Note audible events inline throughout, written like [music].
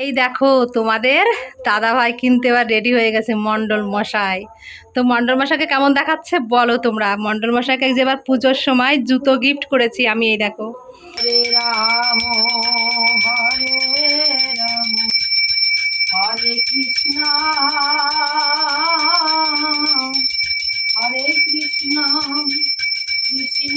এই দেখো, তোমাদের দাদা ভাই কিনতে এবার রেডি হয়ে গেছে মন্ডল মশাই। তো মন্ডল মশাইকে কেমন দেখাচ্ছে বলো তোমরা? মন্ডল মশাইকে যে এবার পুজোর সময় জুতো গিফট করেছি আমি, এই দেখো। কৃষ্ণ। হরে কৃষ্ণ কৃষ্ণ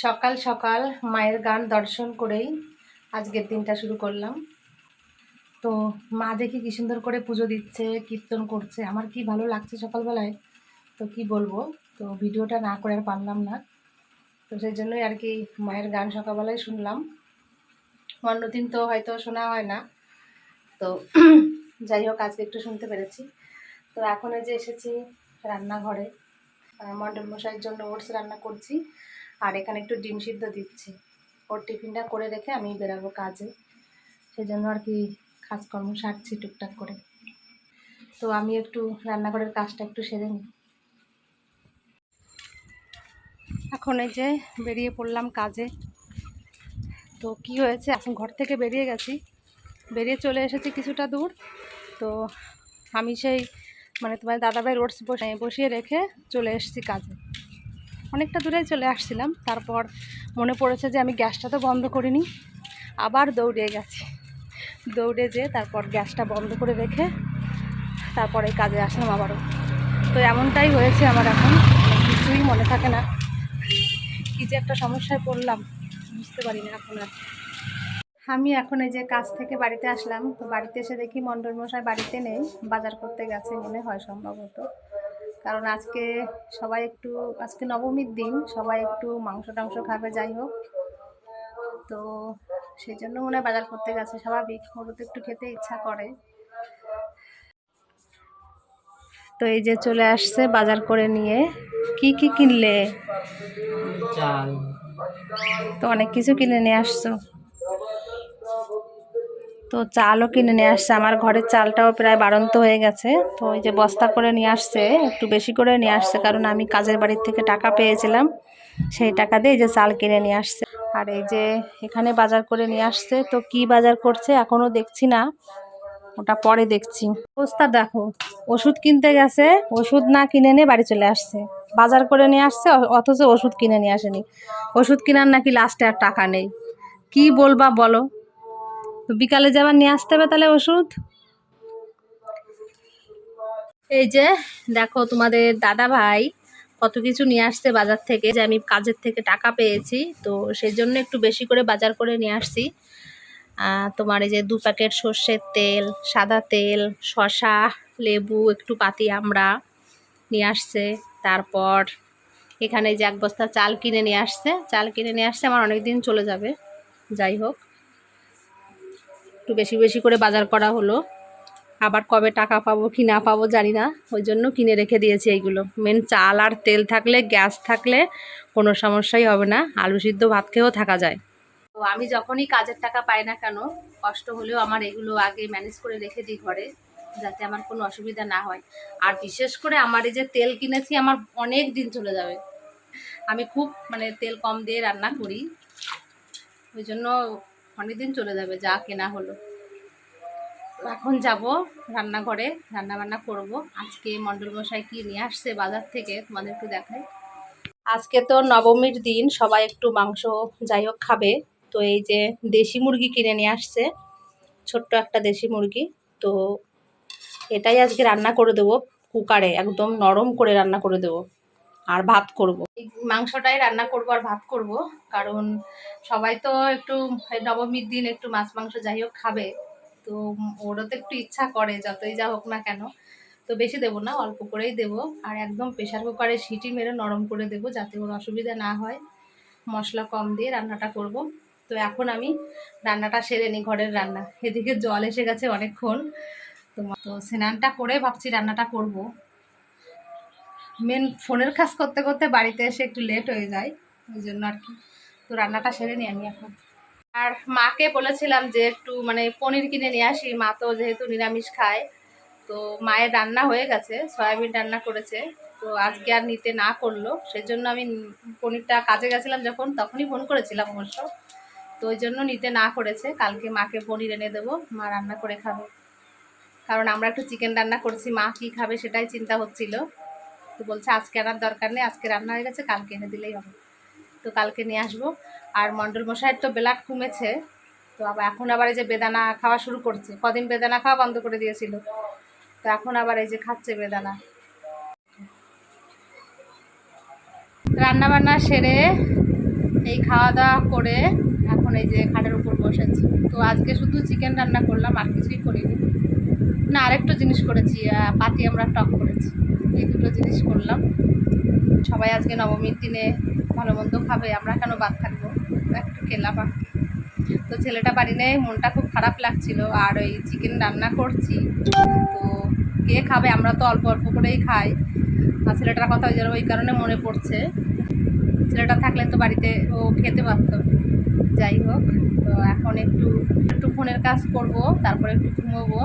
সকাল সকাল মায়ের গান দর্শন করেই আজকের দিনটা শুরু করলাম। তো মা দেখি কি সুন্দর করে পুজো দিচ্ছে কীর্তন করছে। আমার কি ভালো লাগছে সকালবেলায় তো কি বলব? তো ভিডিওটা না করে আর পারলাম না। তো সেই জন্যই আর কি মায়ের গান সকালবেলায় শুনলাম। অন্যদিন তো হয়তো শোনা হয় না। তো [clears throat] যাই হোক আজকে একটু শুনতে পেরেছি। তো এখন যে এসেছি রান্নাঘরে। আহ, মণ্ডল মশাইয়ের জন্য ওটস রান্না করছি। আর এখানে একটু ডিম সিদ্ধ দিচ্ছি। ওর টিফিনটা করে রেখে আমি বেরাবো কাজে। সেই জন্য আর কি কাজকর্ম সারছি টুকটাক করে। তো আমি একটু রান্নাঘরের কাজটা একটু সেরে নিই। এখন এই যে বেরিয়ে পড়লাম কাজে। তো কি হয়েছে? এখন ঘর থেকে বেরিয়ে গেছি। বেরিয়ে চলে এসেছি কিছুটা দূর। তো আমি সেই মানে তোমার দাদাভাই রোডস বসে বসিয়ে রেখে চলে এসেছি কাজে। অনেকটা দূরেই চলে আসছিলাম। তারপর মনে পড়েছে যে আমি গ্যাসটা তো বন্ধ করিনি, আবার দৌড়ে গেছি। দৌড়ে যেয়ে তারপর গ্যাসটা বন্ধ করে রেখে তারপরে কাজে আসলাম আবারও। তো এমনটাই হয়েছে আমার এখন, কিছুই মনে থাকে না। কী যে একটা সমস্যায় পড়লাম, বুঝতে পারি না এখন আর। আমি এখন এই যে কাজ থেকে বাড়িতে আসলাম, তো বাড়িতে এসে দেখি মণ্ডল মশাই বাড়িতে নেই, বাজার করতে গেছে মনে হয় সম্ভবত। কারণ আজকে সবাই একটু আজকে নবমীর দিন সবাই একটু মাংস টাংস খাবে যাই হোক। তো সেই জন্য মনে হয় বাজার করতে গেছে স্বাভাবিক। ওরও তো একটু খেতে ইচ্ছা করে। তো এই যে চলে আসছে বাজার করে নিয়ে। কি কি কিনলে? চাল। তো অনেক কিছু কিনে নিয়ে আসছো। তো চালও কিনে নিয়ে আসছে। আমার ঘরের চালটাও প্রায় বাড়ন্ত হয়ে গেছে। তো ওই যে বস্তা করে নিয়ে আসছে, একটু বেশি করে নিয়ে আসছে কারণ আমি কাজের বাড়ির থেকে টাকা পেয়েছিলাম, সেই টাকা দিয়ে যে চাল কিনে নিয়ে আসছে। আর এই যে এখানে বাজার করে নিয়ে আসছে, তো কি বাজার করছে এখনও দেখছি না, ওটা পরে দেখছি। অবস্থা দেখো, ওষুধ কিনতে গেছে, ওষুধ না কিনে নিয়ে বাড়ি চলে আসছে। বাজার করে নিয়ে আসছে অথচ ওষুধ কিনে নিয়ে আসেনি। ওষুধ কেনার নাকি লাস্টে আর টাকা নেই। কি বলবা বলো? তো বিকালে যাবার নিয়ে আসতে হবে তাহলে ওষুধ? এই যে, দেখো তোমাদের দাদা ভাই কত কিছু নিয়ে আসছে বাজার থেকে, যে আমি কাজের থেকে টাকা পেয়েছি, তো সেই জন্য একটু বেশি করে বাজার করে নিয়ে আসছি। তোমার এই যে দু প্যাকেট সর্ষের তেল, সাদা তেল, শসা, লেবু, একটু পাতি আমরা নিয়ে আসছে। তারপর এখানে যে এক বস্তা চাল কিনে নিয়ে আসছে, চাল কিনে নিয়ে আসছে, আমার অনেক দিন চলে যাবে, যাই হোক। একটু বেশি বেশি করে বাজার করা হলো। আবার কবে টাকা পাবো, কি না পাবো জানি না। ওই জন্য কিনে রেখে দিয়েছি এইগুলো। মেন চাল আর তেল থাকলে, গ্যাস থাকলে কোনো সমস্যাই হবে না। আলু সিদ্ধ ভাত খেয়েও থাকা যায়। তো আমি যখনই কাজের টাকা পাই না কেন, কষ্ট হলেও আমার এগুলো আগে ম্যানেজ করে রেখে দিই ঘরে, যাতে আমার কোনো অসুবিধা না হয়। আর বিশেষ করে আমার এই যে তেল কিনেছি, আমার অনেক দিন চলে যাবে। আমি খুব মানে তেল কম দিয়ে রান্না করি। ওই জন্য অনেক দিন চলে যাবে, যা কেনা হলো। এখন যাব রান্নাঘরে রান্না বান্না করব। আজকে মণ্ডল কি নিয়ে আসছে বাজার থেকে তোমাদেরকে দেখাই। আজকে তো নবমীর দিন, সবাই একটু মাংস যাই হোক খাবে। তো এই যে দেশি মুরগি কিনে নিয়ে আসছে, ছোট্ট একটা দেশি মুরগি। তো এটাই আজকে রান্না করে দেবো, কুকারে একদম নরম করে রান্না করে দেবো, আর ভাত করব। মাংসটাই রান্না করব আর ভাত করব, কারণ সবাই তো একটু নবমীর দিন একটু মাছ মাংস যাই হোক খাবে, তো ওরও তো একটু ইচ্ছা করে যতই যা হোক না কেন, তো বেশি দেবো না, অল্প করেই দেবো, আর একদম প্রেশার কুকারে সিটি মেরে নরম করে দেবো যাতে ওর অসুবিধা না হয়, মশলা কম দিয়ে রান্নাটা করব, তো এখন আমি রান্নাটা সেরে নিই ঘরের রান্না, এদিকে জল এসে গেছে অনেকক্ষণ, তো স্নানটা করে ভাবছি রান্নাটা করব মেন ফোনের কাজ করতে করতে বাড়িতে এসে একটু লেট হয়ে যায়, ওই জন্য আর কি। তো রান্নাটা সেরে নিই আমি এখন। আর মাকে বলেছিলাম যে একটু মানে পনির কিনে নিয়ে আসি, মা তো যেহেতু নিরামিষ খায়, তো মায়ের রান্না হয়ে গেছে, সয়াবিন রান্না করেছে, তো আজকে আর নিতে না করল সেই জন্য আমি পনিরটা কাজে গেছিলাম যখন, তখনই ফোন করেছিলাম অবশ্য। তো ওই জন্য নিতে না করেছে, কালকে মাকে পনির এনে দেবো, মা রান্না করে খাবে। কারণ আমরা একটু চিকেন রান্না করছি, মা কী খাবে সেটাই চিন্তা হচ্ছিল। তো বলছে, আজকে আনার দরকার নেই, আজকে রান্না হয়ে গেছে, কালকে এনে দিলেই হবে। তো কালকে নিয়ে আসব। আর মণ্ডল মশাইয়ের তো বেলাট কমেছে, তো আবার এখন আবার এই যে বেদানা খাওয়া শুরু করছে। কদিন বেদানা খাওয়া বন্ধ করে দিয়েছিল, তো এখন আবার এই যে খাচ্ছে বেদানা। রান্না বান্না সেরে এই খাওয়া দাওয়া করে এখন এই যে খাটের উপর বসেছি। তো আজকে শুধু চিকেন রান্না করলাম, আর কিছুই করিনি। না, আরেকটু জিনিস করেছি পাতি আমরা টক করেছি। এই দুটো জিনিস করলাম। সবাই আজকে নবমীর দিনে ভালো মন্দ খাবে, আমরা কেন বাদ থাকব? একটু খেলাম আর। তো ছেলেটা বাড়ি নেই, মনটা খুব খারাপ লাগছিল। আর ওই চিকেন রান্না করছি। তো কে খাবে? আমরা তো অল্প অল্প করেই খাই। আর ছেলেটার কথা ওই ওই কারণে মনে পড়ছে। ছেলেটা থাকলে তো বাড়িতে ও খেতে পারতো। যাই হোক, তো এখন একটু একটু ফোনের কাজ করব, তারপরে একটু ঘুমোবো।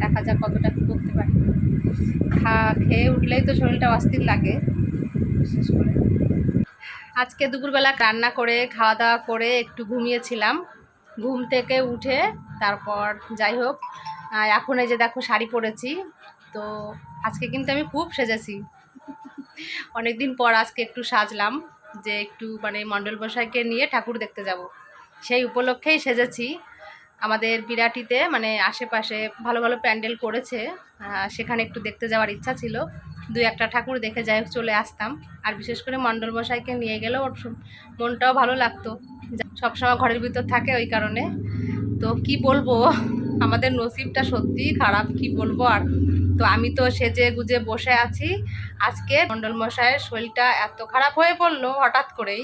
দেখা যাক কতটা করতে পারি। খা খেয়ে উঠলেই তো শরীরটা অস্থির লাগে। বিশেষ করে। আজকে দুপুরবেলা রান্না করে খাওয়া দাওয়া করে একটু ঘুমিয়েছিলাম। ঘুম থেকে উঠে তারপর যাই হোক এখন এই যে দেখো শাড়ি পরেছি তো আজকে কিন্তু আমি খুব সেজেছি। অনেক দিন পর আজকে একটু সাজলাম যে একটু মানে মণ্ডল বসাইকে নিয়ে ঠাকুর দেখতে যাব। সেই উপলক্ষেই সেজেছি। আমাদের বিরাটিতে মানে আশেপাশে ভালো ভালো প্যান্ডেল করেছে। সেখানে একটু দেখতে যাওয়ার ইচ্ছা ছিল। দুই একটা ঠাকুর দেখে যাই চলে আসতাম। আর বিশেষ করে মণ্ডল মশাইকে নিয়ে গেলেও ওর মনটাও ভালো লাগতো। সবসময় ঘরের ভিতর থাকে ওই কারণে। তো কি বলব, আমাদের নসিবটা সত্যিই খারাপ, কি বলব আর। তো আমি তো সেজে গুজে বসে আছি। আজকে মণ্ডল মশাইয়ের শরীরটা এত খারাপ হয়ে পড়ল হঠাৎ করেই।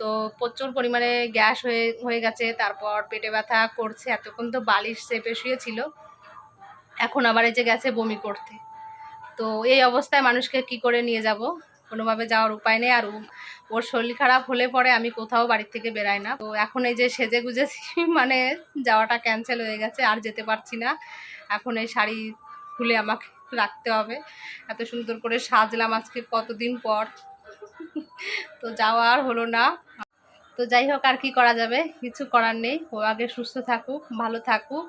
তো প্রচুর পরিমাণে গ্যাস হয়ে হয়ে গেছে, তারপর পেটে ব্যথা করছে, এতক্ষণ তো বালিশ চেপে শুয়েছিল। এখন আবার এই যে গেছে বমি করতে। তো এই অবস্থায় মানুষকে কি করে নিয়ে যাব? কোনোভাবে যাওয়ার উপায় নেই, আর ওর শরীর খারাপ হলে পরে আমি কোথাও বাড়ির থেকে বেরাই না। তো এখন এই যে সেজে গুজেছি [laughs] মানে যাওয়াটা ক্যান্সেল হয়ে গেছে, আর যেতে পারছি না। এখন এই শাড়ি খুলে আমাকে রাখতে হবে। এত সুন্দর করে সাজলাম আজকে কতদিন পর। তো যাওয়া আর হলো না। তো যাই হোক, আর কি করা যাবে? কিছু করার নেই। ও আগে সুস্থ থাকুক, ভালো থাকুক,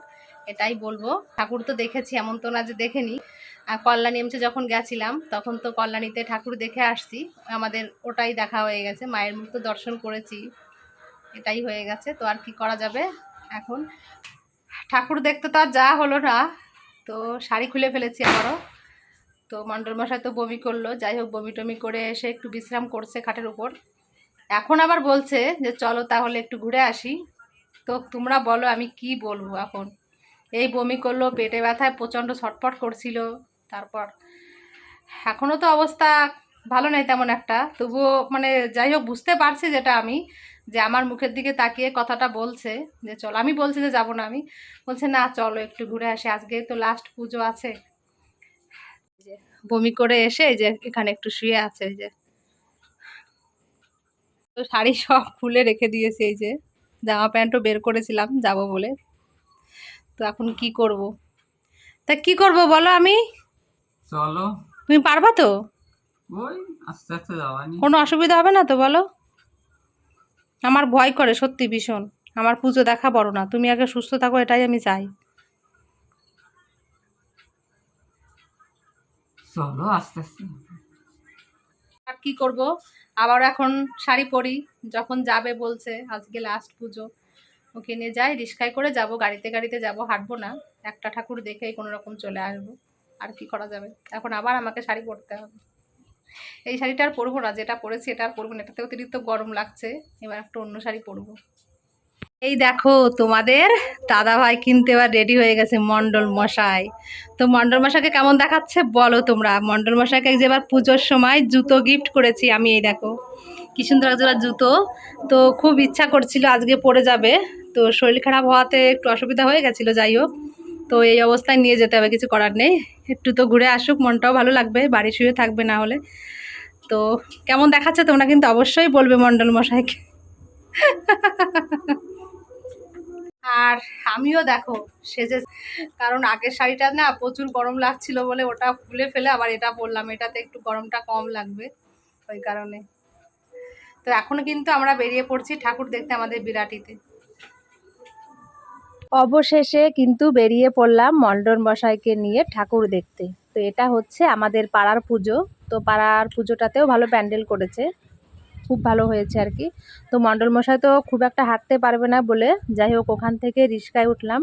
এটাই বলব। ঠাকুর তো দেখেছি, এমন তো না যে দেখেনি। আর কল্যাণী এমসে যখন গেছিলাম, তখন তো কল্যাণীতে ঠাকুর দেখে আসছি। আমাদের ওটাই দেখা হয়ে গেছে। মায়ের মুখ তো দর্শন করেছি। এটাই হয়ে গেছে। তো আর কি করা যাবে এখন? ঠাকুর দেখতে তো আর যা হলো না। তো শাড়ি খুলে ফেলেছি আবারও। তো মশাই তো বমি করল, যাই হোক বমি টমি করে এসে একটু বিশ্রাম করছে খাটের উপর। এখন আবার বলছে যে, চলো তাহলে একটু ঘুরে আসি। তো তোমরা বলো আমি কি বলব এখন? এই বমি করল, পেটে ব্যথায় প্রচণ্ড ছটফট করছিল, তারপর এখনও তো অবস্থা ভালো নেই তেমন একটা। তবুও মানে যাই হোক, বুঝতে পারছি যেটা আমি, যে আমার মুখের দিকে তাকিয়ে কথাটা বলছে, যে চলো, আমি বলছি যে যাব না আমি। বলছে, না, চলো একটু ঘুরে আসি, আজকে তো লাস্ট পুজো আছে। বমি করে এসে এই যে এখানে একটু শুয়ে আছে এই যে। তো শাড়ি সব খুলে রেখে দিয়েছে এই যে। জামা প্যান্টও বের করেছিলাম যাব বলে। তো এখন কি করব? তা কি করব বলো আমি? চলো। তুমি পারবা তো? ওই আস্তে আস্তে কোনো অসুবিধা হবে না তো বলো? আমার ভয় করে সত্যি ভীষণ। আমার পুজো দেখা বড় না। তুমি আগে সুস্থ থাকো এটাই আমি চাই। চলো, আস্তে আস্তে। আর কি করব? আবার এখন শাড়ি পরি, যখন যাবে বলছে, আজকে লাস্ট পুজো। ওকে নিয়ে যাই রিক্সায় করে যাব, গাড়িতে গাড়িতে যাব, হাঁটবো না। একটা ঠাকুর দেখেই কোনো রকম চলে আসব। আর কি করা যাবে? এখন আবার আমাকে শাড়ি পরতে হবে। এই শাড়িটা আর পরবো না, যেটা পরেছি এটা আর পরবো না, এটাতে অতিরিক্ত গরম লাগছে। এবার একটা অন্য শাড়ি পরবো। এই দেখো, তোমাদের দাদা ভাই কিনতে এবার রেডি হয়ে গেছে মন্ডল মশাই। তো মন্ডল মশাইকে কেমন দেখাচ্ছে বলো তোমরা? মন্ডল মশাইকে যে এবার পুজোর সময় জুতো গিফট করেছি আমি, এই দেখো। কি সুন্দর এক জোড়া জুতো। তো খুব ইচ্ছা করছিল আজকে পড়ে যাবে। তো শরীর খারাপ হওয়াতে একটু অসুবিধা হয়ে গেছিল, যাই হোক। তো এই অবস্থায় নিয়ে যেতে হবে, কিছু করার নেই। একটু তো ঘুরে আসুক, মনটাও ভালো লাগবে, বাড়ি শুয়ে থাকবে না হলে। তো কেমন দেখাচ্ছে তোমরা কিন্তু অবশ্যই বলবে মণ্ডল মশাইকে। [laughs] আর আমিও দেখো সেজে কারণ আগের শাড়িটা না প্রচুর গরম লাগছিল বলে ওটা খুলে ফেলে আবার এটা পরলাম। এটাতে একটু গরমটা কম লাগবে ওই কারণে। তো এখন কিন্তু আমরা বেরিয়ে পড়ছি ঠাকুর দেখতে আমাদের বিরাটিতে। অবশেষে কিন্তু বেরিয়ে পড়লাম মণ্ডন মশাইকে নিয়ে ঠাকুর দেখতে। তো এটা হচ্ছে আমাদের পাড়ার পুজো। তো পাড়ার পুজোটাতেও ভালো প্যান্ডেল করেছে। খুব ভালো হয়েছে আর কি। তো মণ্ডল মশাই তো খুব একটা হাঁটতে পারবে না বলে যাই হোক ওখান থেকে রিস্কায় উঠলাম।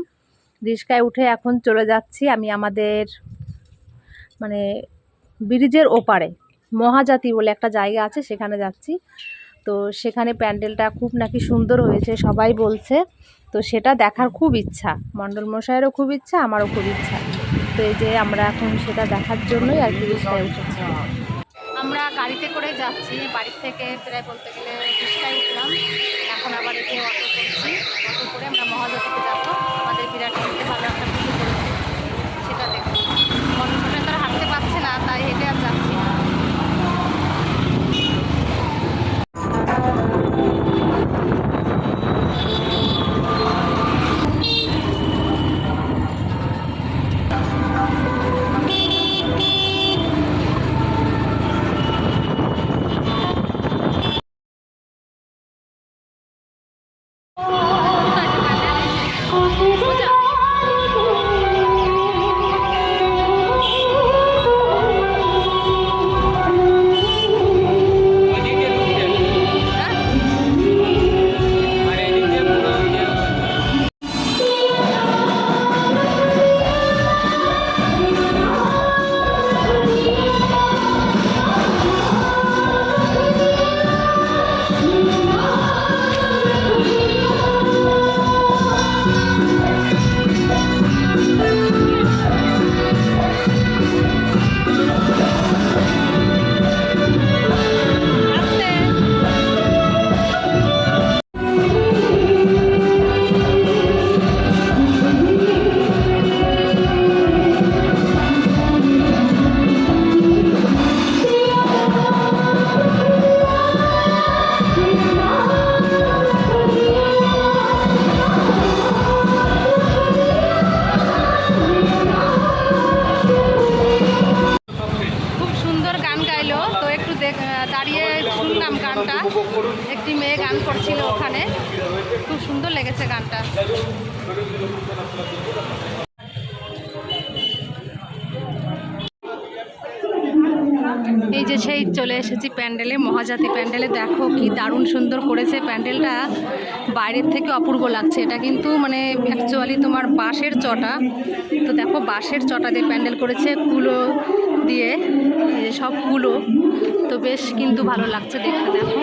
রিস্কায় উঠে এখন চলে যাচ্ছি আমি আমাদের মানে ব্রিজের ওপারে, মহাজাতি বলে একটা জায়গা আছে সেখানে যাচ্ছি। তো সেখানে প্যান্ডেলটা খুব নাকি সুন্দর হয়েছে সবাই বলছে। তো সেটা দেখার খুব ইচ্ছা মণ্ডল মশাইয়েরও খুব ইচ্ছা, আমারও খুব ইচ্ছা। তো এই যে আমরা এখন সেটা দেখার জন্যই আর কি উঠেছি। আমরা গাড়িতে করে যাচ্ছি। বাড়ির থেকে প্রায় বলতে গেলে রিক্সায় উঠলাম। এখন আবার এতে অটো করছি। অটো করে আমরা মহাজাতিতে যাব। আমাদের বিরাট করতে ভালো একটা পুজো করেছে। সেটা দেখব। অটোটা তারা হাঁটতে পারছে না, তাই হেঁটে আর যাচ্ছি না। আস্তে গান করছিল ওখানে। খুব সুন্দর লেগেছে গানটা। এই যে সেই চলে এসেছি প্যান্ডেলে, মহাজাতি প্যান্ডেলে। দেখো কি দারুণ সুন্দর করেছে প্যান্ডেলটা। বাইরের থেকে অপূর্ব লাগছে। এটা কিন্তু মানে অ্যাকচুয়ালি তোমার বাঁশের চটা। তো দেখো বাঁশের চটা দিয়ে প্যান্ডেল করেছে, কুলো দিয়ে সব কুলো। তো বেশ কিন্তু ভালো লাগছে দেখতে, দেখো।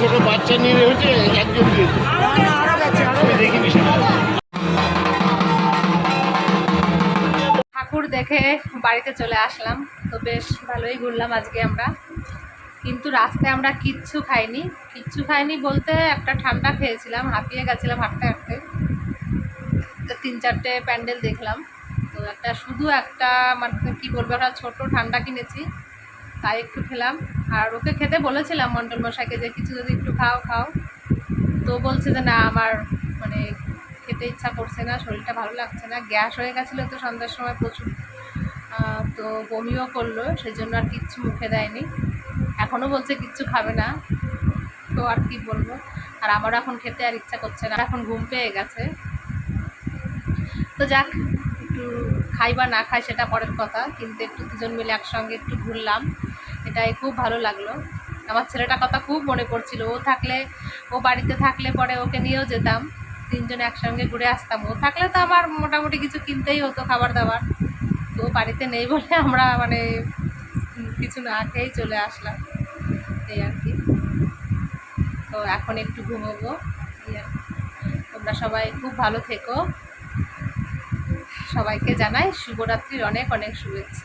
ছোট বাচ্চা নিয়ে একজন দেখিনি ঠাকুর দেখে বাড়িতে চলে আসলাম। তো বেশ ভালোই ঘুরলাম আজকে আমরা। কিন্তু রাস্তায় আমরা কিচ্ছু খাইনি। কিচ্ছু খাইনি বলতে একটা ঠান্ডা খেয়েছিলাম, হাঁপিয়ে গেছিলাম হাঁটতে হাঁটতে। তিন চারটে প্যান্ডেল দেখলাম। তো একটা শুধু একটা মানে কি বলব, একটা ছোট ঠান্ডা কিনেছি, তাই একটু খেলাম। আর ওকে খেতে বলেছিলাম মন্ডল মশাইকে যে কিছু যদি একটু খাও খাও। তো বলছে যে না, আমার মানে খেতে ইচ্ছা করছে না, শরীরটা ভালো লাগছে না, গ্যাস হয়ে গেছিল তো সন্ধ্যার সময় প্রচুর। তো বমিও করল সেই জন্য আর কিচ্ছু মুখে দেয়নি। এখনও বলছে কিচ্ছু খাবে না। তো আর কি বলব, আর আমারও এখন খেতে আর ইচ্ছা করছে না, এখন ঘুম পেয়ে গেছে। তো যাক একটু খাই বা না খাই সেটা পরের কথা, কিন্তু একটু দুজন মিলে একসঙ্গে একটু ঘুরলাম। এটাই খুব ভালো লাগল। আমার ছেলেটার কথা খুব মনে পড়ছিল। ও থাকলে, ও বাড়িতে থাকলে পরে ওকে নিয়েও যেতাম। তিনজনে একসঙ্গে ঘুরে আসতাম। ও থাকলে তো আমার মোটামুটি কিছু কিনতেই হতো খাবার দাবার তো বাড়িতে নেই বলে [laughs] আমরা মানে কিছু না খেয়েই চলে আসলাম। এই আর কি। তো এখন একটু ঘুমোবো। তোমরা সবাই খুব ভালো থেকো। সবাইকে জানাই শুভরাত্রির অনেক অনেক শুভেচ্ছা।